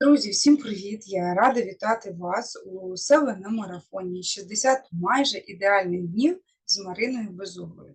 Друзі, всім привіт! Я рада вітати вас у себе на марафоні 60 майже ідеальних днів з Мариною Безуглою.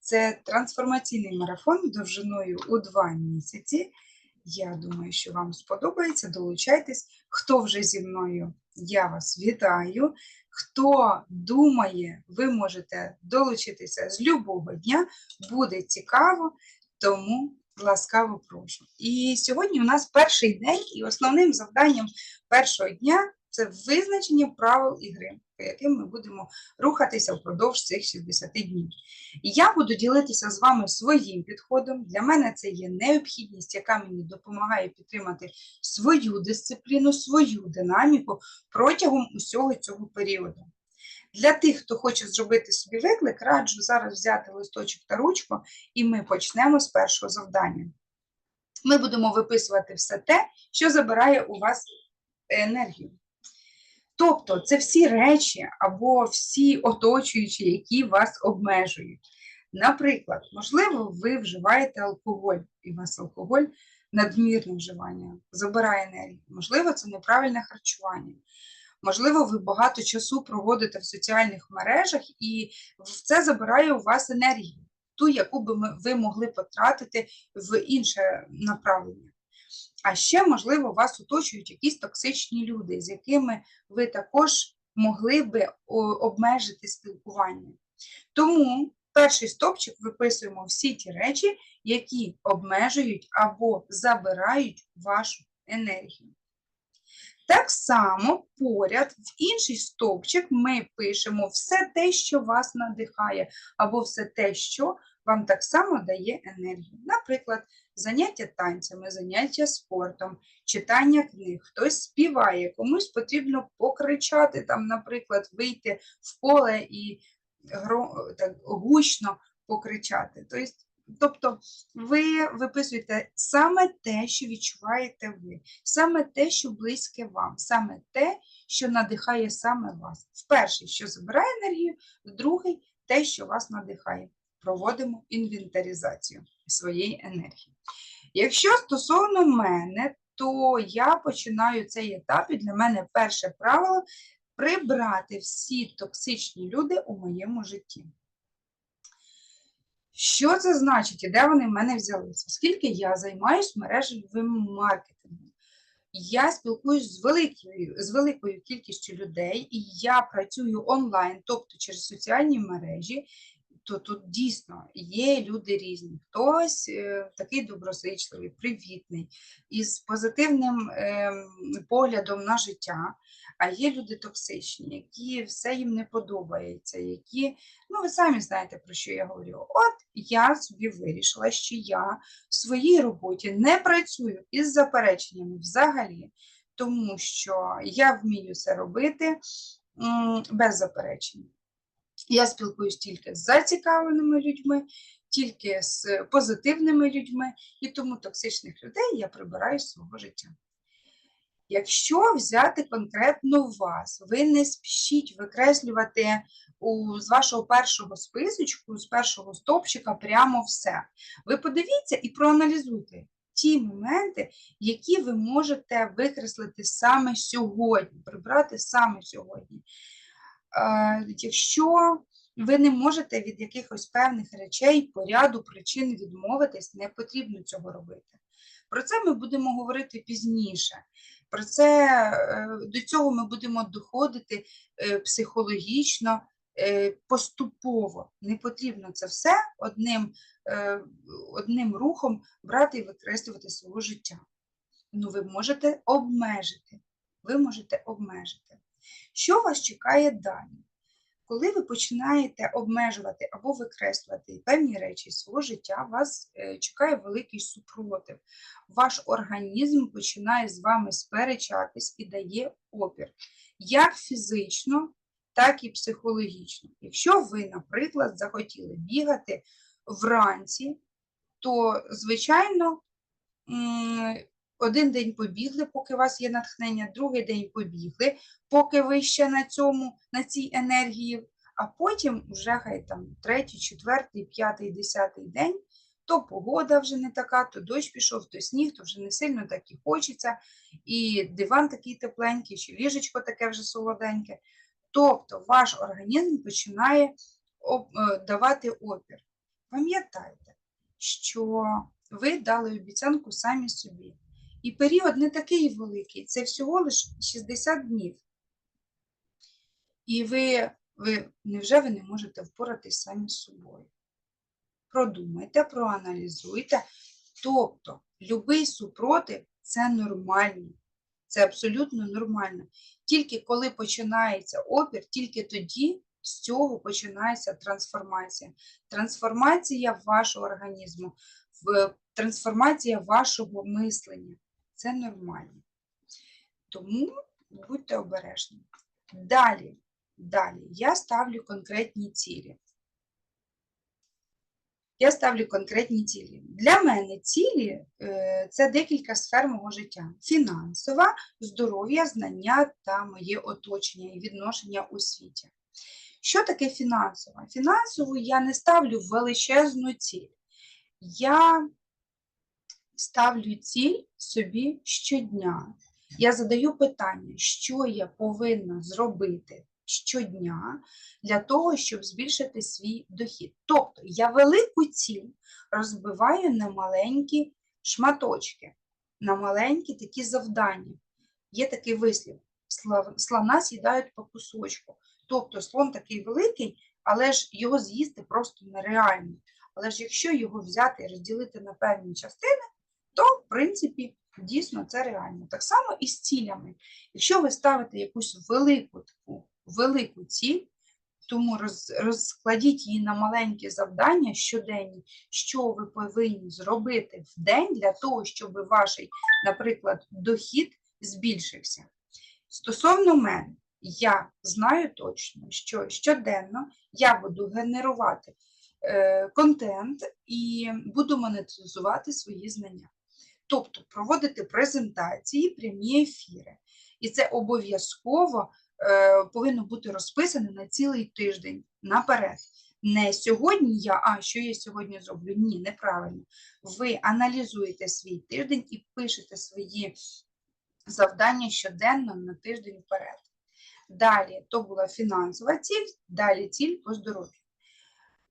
Це трансформаційний марафон довжиною у 2 місяці. Я думаю, що вам сподобається. Долучайтесь. Хто вже зі мною, я вас вітаю. Хто думає, ви можете долучитися з любого дня, буде цікаво, тому ласкаво прошу. І сьогодні у нас перший день, і основним завданням першого дня це визначення правил ігри, по яким ми будемо рухатися впродовж цих 60 днів. І я буду ділитися з вами своїм підходом. Для мене це є необхідність, яка мені допомагає підтримати свою дисципліну, свою динаміку протягом усього цього періоду. Для тих, хто хоче зробити собі виклик, раджу зараз взяти листочок та ручку, і ми почнемо з першого завдання. Ми будемо виписувати все те, що забирає у вас енергію. Тобто, це всі речі або всі оточуючі, які вас обмежують. Наприклад, можливо, ви вживаєте алкоголь, і у вас алкоголь надмірне вживання, забирає енергію. Можливо, це неправильне харчування. Можливо, ви багато часу проводите в соціальних мережах, і це забирає у вас енергію, ту, яку би ви могли потратити в інше направлення. А ще, можливо, вас оточують якісь токсичні люди, з якими ви також могли би обмежити спілкування. Тому перший стопчик виписуємо всі ті речі, які обмежують або забирають вашу енергію. Так само поряд в інший стовпчик ми пишемо все те, що вас надихає, або все те, що вам так само дає енергію. Наприклад, заняття танцями, заняття спортом, читання книг, хтось співає, комусь потрібно покричати, там, наприклад, вийти в поле і так, гучно покричати. Тобто Тобто ви виписуєте саме те, що відчуваєте ви, саме те, що близьке вам, саме те, що надихає саме вас. В перший, що забирає енергію, другий те, що вас надихає. Проводимо інвентаризацію своєї енергії. Якщо стосовно мене, то я починаю цей етап, і для мене перше правило прибрати всі токсичні люди у моєму житті. Що це значить і де вони в мене взялися? Оскільки я займаюся мережевим маркетингом, я спілкуюсь з великою, з великою кількістю людей, і я працюю онлайн, тобто через соціальні мережі, то тут дійсно є люди різні. Хтось е, такий доброзичливий, привітний, із позитивним е, поглядом на життя, а є люди токсичні, які все їм не подобається, які, ну ви самі знаєте, про що я говорю. От я собі вирішила, що я в своїй роботі не працюю із запереченнями взагалі, тому що я вмію це робити без заперечень. Я спілкуюсь тільки з зацікавленими людьми, тільки з позитивними людьми, і тому токсичних людей я прибираю з свого життя. Якщо взяти конкретно вас, ви не спішіть викреслювати у, з вашого першого списочку, з першого стопчика прямо все. Ви подивіться і проаналізуйте ті моменти, які ви можете викреслити саме сьогодні, прибрати саме сьогодні. Е, якщо ви не можете від якихось певних речей по ряду причин відмовитись, не потрібно цього робити. Про це ми будемо говорити пізніше. Про це е, до цього ми будемо доходити е, психологічно, поступово. Не потрібно це все одним одним рухом брати і викреслювати свого життя. Ну, ви можете обмежити. Ви можете обмежити. Що вас чекає далі? Коли ви починаєте обмежувати або викреслювати певні речі свого життя, вас е, чекає великий супротив. Ваш організм починає з вами сперечатись і дає опір, як фізично, так і психологічно. Якщо ви, наприклад, захотіли бігати вранці, то, звичайно, один день побігли, поки у вас є натхнення, другий день побігли, поки ви ще на цьому, на цій енергії, а потім вже хай там третій, четвертий, п'ятий, десятий день То погода вже не така, то дощ пішов, то сніг, то вже не сильно так і хочеться, і диван такий тепленький, чи ліжечко таке вже солоденьке. Тобто ваш організм починає е, давати опір. Пам'ятайте, що ви дали обіцянку самі собі. І період не такий великий, це всього лише 60 днів. І ви, ви невже ви не можете впоратись самі з собою? Продумайте, проаналізуйте. Тобто, любий супротив це нормально. Це абсолютно нормально. Тільки коли починається опір, тільки тоді з цього починається трансформація. Трансформація вашого організму, трансформація вашого мислення. Це нормально. Тому будьте обережні. Далі, далі я ставлю конкретні цілі. Я ставлю конкретні цілі. Для мене цілі е, це декілька сфер мого життя: фінансова, здоров'я, знання та моє оточення і відношення у світі. Що таке фінансова? Фінансову я не ставлю величезну ціль. Я ставлю ціль собі щодня. Я задаю питання, що я повинна зробити щодня для того, щоб збільшити свій дохід. Тобто я велику ціль розбиваю на маленькі шматочки, на маленькі такі завдання. Є такий вислів: слона з'їдають по кусочку. Тобто слон такий великий, але ж його з'їсти просто нереально. Але ж якщо його взяти і розділити на певні частини, то, в принципі, дійсно це реально. Так само і з цілями. Якщо ви ставите якусь велику таку велику ціль, тому роз, розкладіть її на маленькі завдання щоденні, що ви повинні зробити в день для того, щоб ваш, наприклад, дохід збільшився. Стосовно мене, я знаю точно, що щоденно я буду генерувати е, контент і буду монетизувати свої знання. Тобто проводити презентації, прямі ефіри. І це обов'язково е, повинно бути розписане на цілий тиждень наперед. Не сьогодні я, а що я сьогодні зроблю? Ні, неправильно. Ви аналізуєте свій тиждень і пишете свої завдання щоденно на тиждень вперед. Далі то була фінансова ціль, далі ціль по здоров'ю.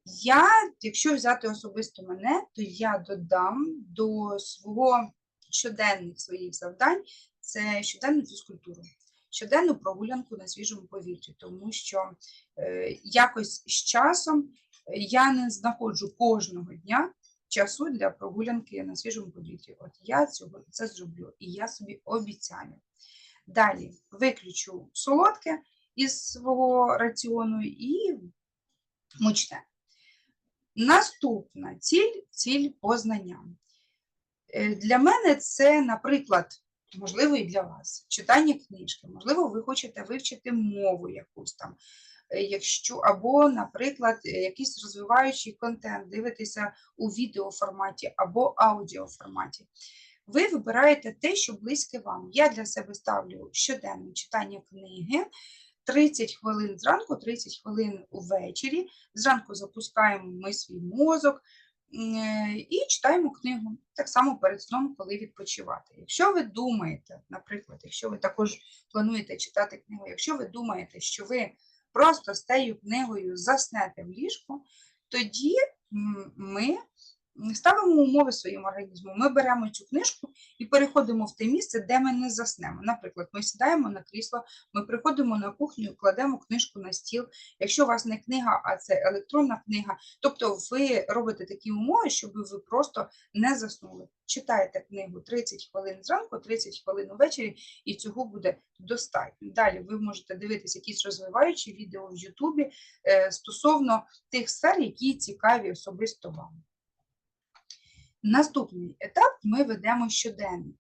Я, якщо взяти особисто мене, то я додам до свого щоденних своїх завдань це щоденну фізкультуру, щоденну прогулянку на свіжому повітрі, тому що е, якось з часом я не знаходжу кожного дня часу для прогулянки на свіжому повітрі. От я цього це зроблю, і я собі обіцяю. Далі виключу солодке із свого раціону і мучне. Наступна ціль ціль по знанням. Е, Для мене це, наприклад, можливо, і для вас читання книжки, можливо, ви хочете вивчити мову якусь там, е, якщо, або, наприклад, е, якийсь розвиваючий контент, дивитеся у відеоформаті або аудіоформаті. Ви вибираєте те, що близьке вам. Я для себе ставлю щоденне читання книги. 30 хвилин зранку, 30 хвилин увечері. Зранку запускаємо ми свій мозок і читаємо книгу. Так само перед сном, коли відпочивати. Якщо ви думаєте, наприклад, якщо ви також плануєте читати книгу, якщо ви думаєте, що ви просто з тією книгою заснете в ліжку, тоді ми ставимо умови своєму організму. Ми беремо цю книжку і переходимо в те місце, де ми не заснемо. Наприклад, ми сідаємо на крісло, ми приходимо на кухню, кладемо книжку на стіл. Якщо у вас не книга, а це електронна книга, тобто ви робите такі умови, щоб ви просто не заснули. Читаєте книгу 30 хвилин зранку, 30 хвилин увечері, і цього буде достатньо. Далі ви можете дивитися якісь розвиваючі відео в Ютубі е, стосовно тих сфер, які цікаві особисто вам. Наступний етап ми ведемо щоденник.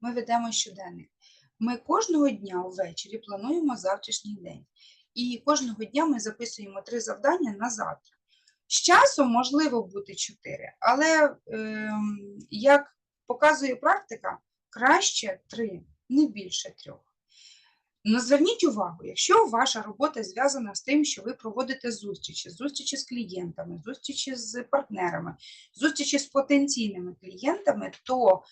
Ми ведемо щоденник. Ми кожного дня ввечері плануємо завтрашній день. І кожного дня ми записуємо три завдання на завтра. З часом можливо бути чотири, але ем, як показує практика, краще три, не більше трьох. Ну, зверніть увагу, якщо ваша робота зв'язана з тим, що ви проводите зустрічі, зустрічі з клієнтами, зустрічі з партнерами, зустрічі з потенційними клієнтами, то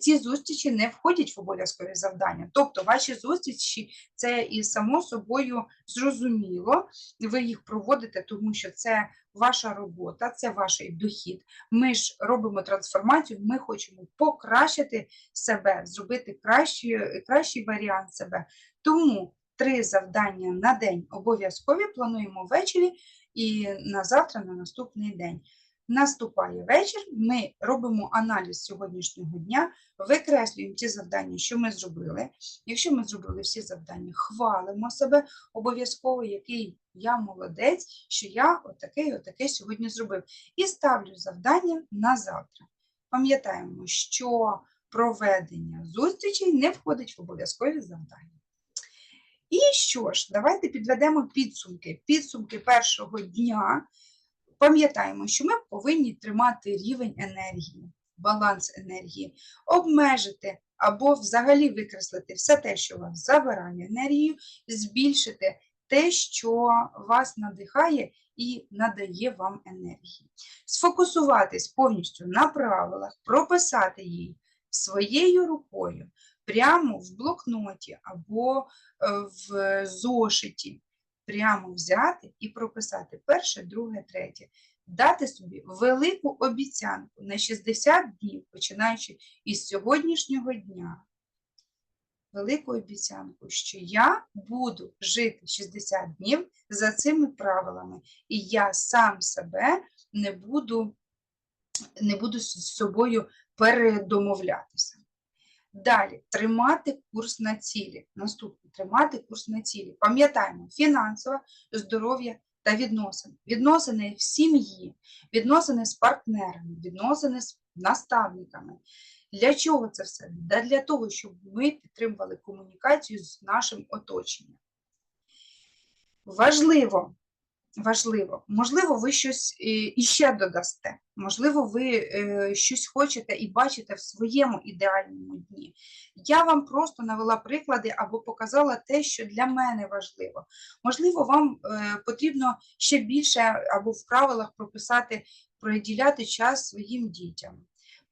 ці зустрічі не входять в обов'язкові завдання. Тобто ваші зустрічі це і само собою зрозуміло, ви їх проводите, тому що це ваша робота, це ваш дохід. Ми ж робимо трансформацію, ми хочемо покращити себе, зробити кращий, кращий варіант себе. Тому три завдання на день обов'язкові плануємо ввечері і на завтра, на наступний день. Наступає вечір, ми робимо аналіз сьогоднішнього дня, викреслюємо ті завдання, що ми зробили. Якщо ми зробили всі завдання, хвалимо себе обов'язково, який я молодець, що я отакий, отакий сьогодні зробив. І ставлю завдання на завтра. Пам'ятаємо, що проведення зустрічей не входить в обов'язкові завдання. І що ж, давайте підведемо підсумки. Підсумки першого дня. Пам'ятаємо, що ми повинні тримати рівень енергії, баланс енергії, обмежити або взагалі викреслити все те, що вас забирає енергію, збільшити те, що вас надихає і надає вам енергії. Сфокусуватись повністю на правилах, прописати їх своєю рукою, прямо в блокноті або е, в зошиті, прямо взяти і прописати перше, друге, третє. Дати собі велику обіцянку на 60 днів, починаючи із сьогоднішнього дня. Велику обіцянку, що я буду жити 60 днів за цими правилами, і я сам себе не буду, не буду з собою передомовлятися. Далі тримати курс на цілі. Наступне тримати курс на цілі. Пам'ятаємо, фінансове здоров'я та відносини. Відносини в сім'ї, відносини з партнерами, відносини з наставниками. Для чого це все? Для того, щоб ми підтримували комунікацію з нашим оточенням. Важливо, важливо, можливо, ви щось е, іще додасте, можливо, ви е, щось хочете і бачите в своєму ідеальному дні. Я вам просто навела приклади або показала те, що для мене важливо. Можливо, вам е, потрібно ще більше або в правилах прописати, приділяти час своїм дітям.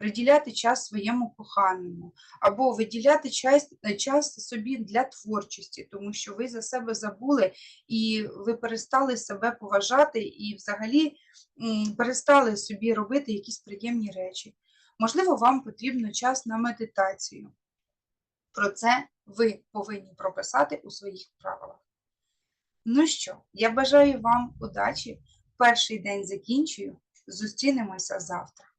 Приділяти час своєму коханому, або виділяти час, час собі для творчості, тому що ви за себе забули і ви перестали себе поважати і взагалі перестали собі робити якісь приємні речі. Можливо, вам потрібно час на медитацію. Про це ви повинні прописати у своїх правилах. Ну що, я бажаю вам удачі. Перший день закінчую. Зустрінемося завтра.